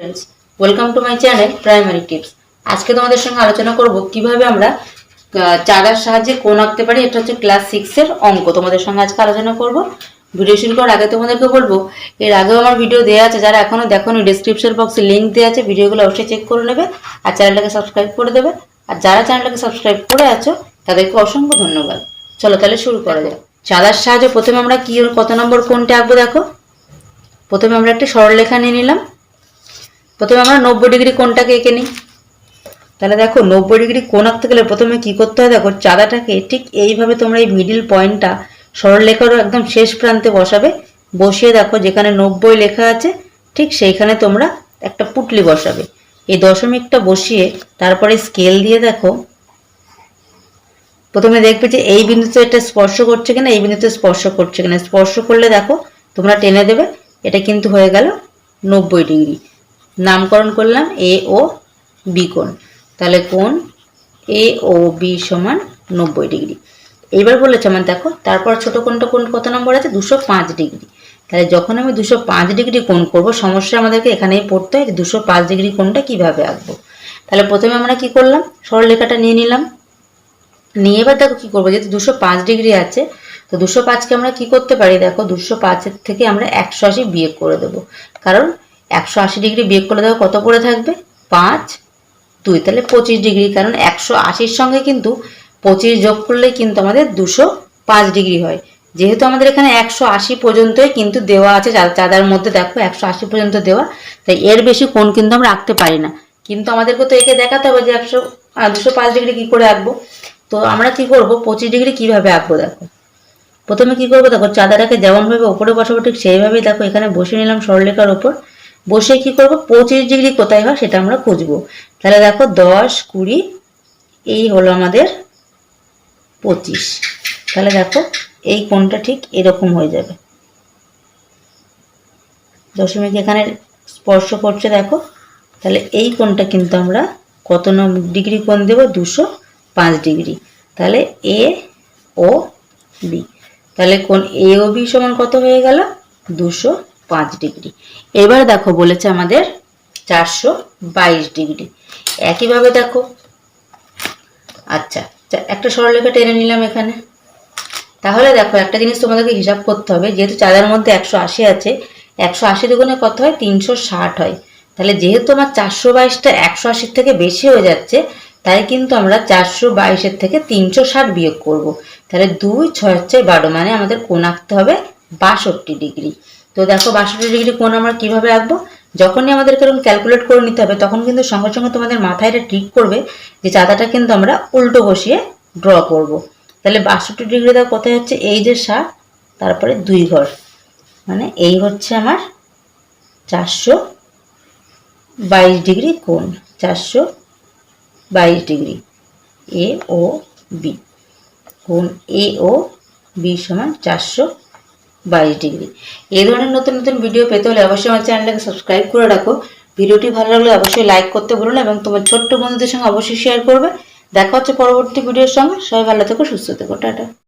Friends welcome to my channel primary tips আজকে তোমাদের সঙ্গে আলোচনা করব কীভাবে আমরা চাঁদার সাহায্যে কোন আঁকতে পারি, এটা হচ্ছে ক্লাস সিক্সের অঙ্ক। তোমাদের সঙ্গে আজকে আলোচনা করব। ভিডিও শুরু করার আগে তোমাদেরকে বলব, এর আগেও আমার ভিডিও দেওয়া আছে, যারা এখনও দেখোনি ডিসক্রিপশন বক্সে লিঙ্ক দেওয়া আছে ভিডিওগুলো অবশ্যই চেক করে নেবে আর চ্যানেলটাকে সাবস্ক্রাইব করে দেবে। আর যারা চ্যানেলটাকে সাবস্ক্রাইব করে আছো, তাদেরকে অসংখ্য ধন্যবাদ। চলো তাহলে শুরু করা যাক। চাঁদার সাহায্যে প্রথমে আমরা কি, কত নম্বর কোনটা আঁকবো দেখো? প্রথমে আমরা একটা সরলরেখা নিয়ে নিলাম। প্রথমে আমরা নব্বই ডিগ্রি কোণটাকে এঁকে নিই। তাহলে দেখো, নব্বই ডিগ্রি কোণ আঁকতে গেলে প্রথমে কি করতে হয়? দেখো, চাঁদাটাকে ঠিক এইভাবে তোমরা এই মিডিল পয়েন্টটা সরলরেখারও একদম শেষ প্রান্তে বসাবে। বসিয়ে দেখো, যেখানে নব্বই লেখা আছে, ঠিক সেইখানে তোমরা একটা পুটলি বসাবে। এই দশমিকটা বসিয়ে তারপরে স্কেল দিয়ে দেখো, প্রথমে দেখবে যে এই বিন্দুতে এটা স্পর্শ করছে কিনা, এই বিন্দুতে স্পর্শ করছে কিনা। স্পর্শ করলে দেখো, তোমরা টেনে দেবে, এটা কিন্তু হয়ে গেল নব্বই ডিগ্রি। নামকরণ করলাম এ ও বি কোণ। তাহলে কোণ এ ও বি সমান নব্বই ডিগ্রি। এইবার বলেছে আমার দেখো, তারপর ছোট কোণটা কোণ কত নম্বর আছে? দুশো পাঁচ ডিগ্রি। তাহলে যখন আমি দুশো পাঁচ ডিগ্রি কোণ করব, সমস্যা আমাদেরকে এখানেই পড়তে হয় যে দুশো পাঁচ ডিগ্রি কোণটা কীভাবে আঁকবো। তাহলে প্রথমে আমরা কি করলাম? সরলরেখাটা নিয়ে নিলাম। নিয়ে এবার দেখো কি করব, যেহেতু দুশো পাঁচ ডিগ্রি আছে, তো দুশো পাঁচকে আমরা কি করতে পারি? দেখো, দুশো পাঁচের থেকে আমরা একশো আশি বিয়োগ করে দেবো। কারণ একশো আশি ডিগ্রি বিয়োগ করে দেবো কত করে থাকবে? পাঁচ। দুই, তাহলে পঁচিশ ডিগ্রি, কারণ একশো আশির সঙ্গে কিন্তু পঁচিশ যোগ করলে কিন্তু আমাদের দুশো পাঁচ ডিগ্রি হয়। যেহেতু আমাদের এখানে একশো আশি পর্যন্তই কিন্তু দেওয়া আছে চাঁদার মধ্যে দেখো একশো আশি পর্যন্ত দেওয়া, তাই এর বেশি কোণ কিন্তু আমরা আঁকতে পারি না। কিন্তু আমাদেরকে তো একে দেখাতে হবে যে একশো দুশো পাঁচ ডিগ্রি কী করে আঁকবো? তো আমরা কি করব? পঁচিশ ডিগ্রি কীভাবে আঁকবো দেখো? প্রথমে কি করব? দেখো চাঁদাটাকে যেমনভাবে ওপরে বসাবো, ঠিক সেইভাবেই দেখো এখানে বসে নিলাম সরলরেখার ওপর বসে কি করব? পঁচিশ ডিগ্রি কোথায় হয় সেটা আমরা খুঁজবো। তাহলে দেখো দশ, কুড়ি, এই হলো আমাদের পঁচিশ। তাহলে দেখো এই কোণটা ঠিক এরকম হয়ে যাবে। দশমিক এখানে স্পর্শ করছে দেখো। তাহলে এই কোণটা কিন্তু আমরা কত ডিগ্রি কোণ দেবো? দুশো পাঁচ ডিগ্রি। তাহলে এ, ও, বি। তাহলে কোণ এ ও বি সমান কত হয়ে গেল? দুশো পাঁচ ডিগ্রি। এবার দেখো বলেছে আমাদের চারশো বাইশ ডিগ্রি। একইভাবে দেখো। আচ্ছা একটা সরলরেখা টেনে নিলাম এখানে। তাহলে দেখো একটা জিনিস তোমাদেরকে হিসাব করতে হবে, যেহেতু চাঁদার মধ্যে একশো আশি আছে, একশো আশি দুগুণে কত হয়? তিনশো ষাট হয়। তাহলে যেহেতু আমার চারশো বাইশটা একশো আশির থেকে বেশি হয়ে যাচ্ছে, তাই কিন্তু আমরা চারশো বাইশের থেকে তিনশো ষাট বিয়োগ করব। তাহলে দুই ছয় ছয় বারো মানে আমাদের কোণ আঁকতে হবে বাষট্টি ডিগ্রি। তো দেখো বাষট্টি ডিগ্রি কোণ আমরা কীভাবে আঁকবো যখনই আমাদেরকে এরকম ক্যালকুলেট করে নিতে হবে, তখন কিন্তু সঙ্গে সঙ্গে তোমাদের মাথায় এটা ঠিক করবে যে চাঁদাটা কিন্তু আমরা উল্টো বসিয়ে ড্র করব। তাহলে বাষট্টি ডিগ্রি দেওয়া কোথায় হচ্ছে? এই যে ষাট তারপরে দুই ঘর। মানে এই হচ্ছে আমার চারশো বাইশ ডিগ্রি কোণ, চারশো বাইশ ডিগ্রি এ ও বি। কোণ এ ও বি সমান চারশো বাইশ ডিগ্রি। এই ধরনের নতুন নতুন ভিডিও পেতে হলে অবশ্যই আমার চ্যানেলটাকে সাবস্ক্রাইব করে রাখো। ভিডিওটি ভালো লাগলে অবশ্যই লাইক করতে ভুলো না এবং তোমার ছোট্ট বন্ধুদের সঙ্গে অবশ্যই শেয়ার করবে। দেখা হচ্ছে পরবর্তী ভিডিওর সঙ্গে। সবাই ভালো থেকো, সুস্থ থেকো। টাটা।